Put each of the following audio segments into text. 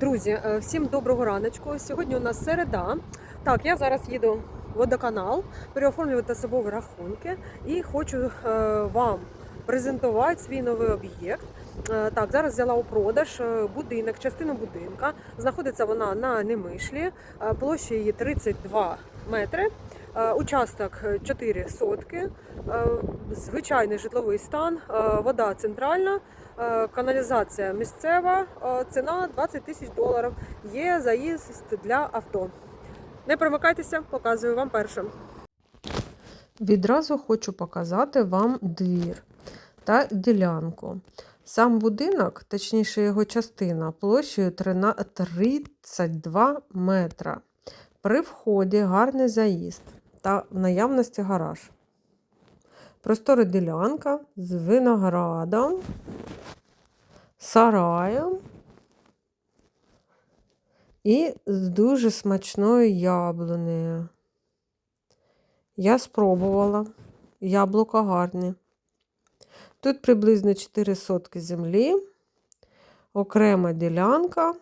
Друзі, е, всім доброго раночку. Сьогодні у нас середа. Так, я зараз їду в водоканал переоформлювати собою рахунки і хочу е, вам презентувати свій новий об'єкт. Е, Так, зараз взяла у продаж будинок, частину будинка. Знаходиться вона на Немишлі, площа її 32 метри. Е, Участок е, 4 сотки, е, звичайний житловий стан, е, вода центральна, каналізація місцева, ціна 20 тисяч доларів. Є заїзд для авто. Не примикайтеся, показую вам першим. Відразу хочу показати вам двір та ділянку. Сам будинок, точніше його частина, площею 32 метра. При вході гарний заїзд та в наявності гараж. Простора ділянка з виноградом, сараєм і з дуже смачною яблунею. Я спробувала. Яблука гарні. Тут приблизно 4 сотки землі, окрема ділянка.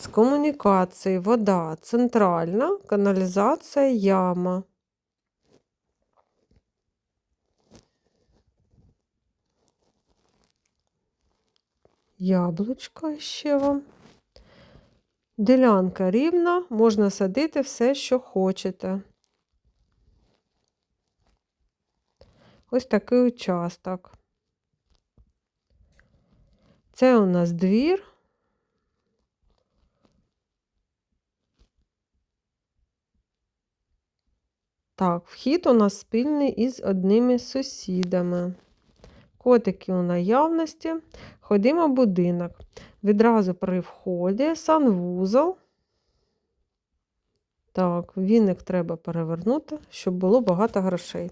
З комунікації вода центральна, каналізація яма. Яблучко ще вам. Ділянка рівна, можна садити все, що хочете. Ось такий участок. Це у нас двір. Так, вхід у нас спільний із одними сусідами. Котики у наявності. Ходимо в будинок. Відразу при вході санвузол. Так, віник треба перевернути, щоб було багато грошей.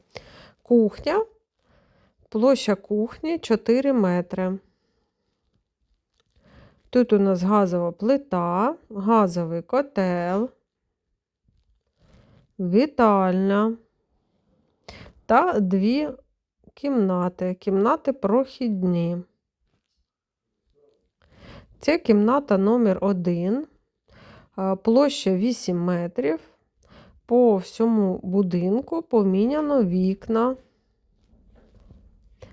Кухня. Площа кухні 4 метри. Тут у нас газова плита, газовий котел, вітальня та дві кімнати. Кімнати прохідні. Це кімната номер 1, площа 8 метрів. По всьому будинку поміняно вікна.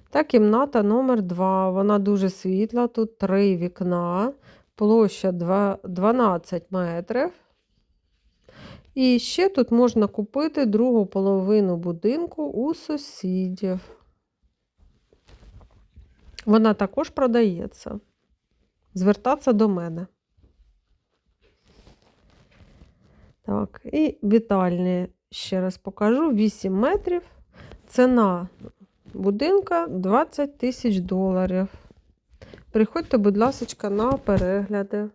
Та кімната номер 2. Вона дуже світла. Тут три вікна, площа 12 метрів. І ще тут можна купити другу половину будинку у сусідів. Вона також продається. Звертатися до мене. Так, і вітальні ще раз покажу: 8 метрів. Ціна будинка 20 тисяч доларів. Приходьте, будь ласка, на перегляди.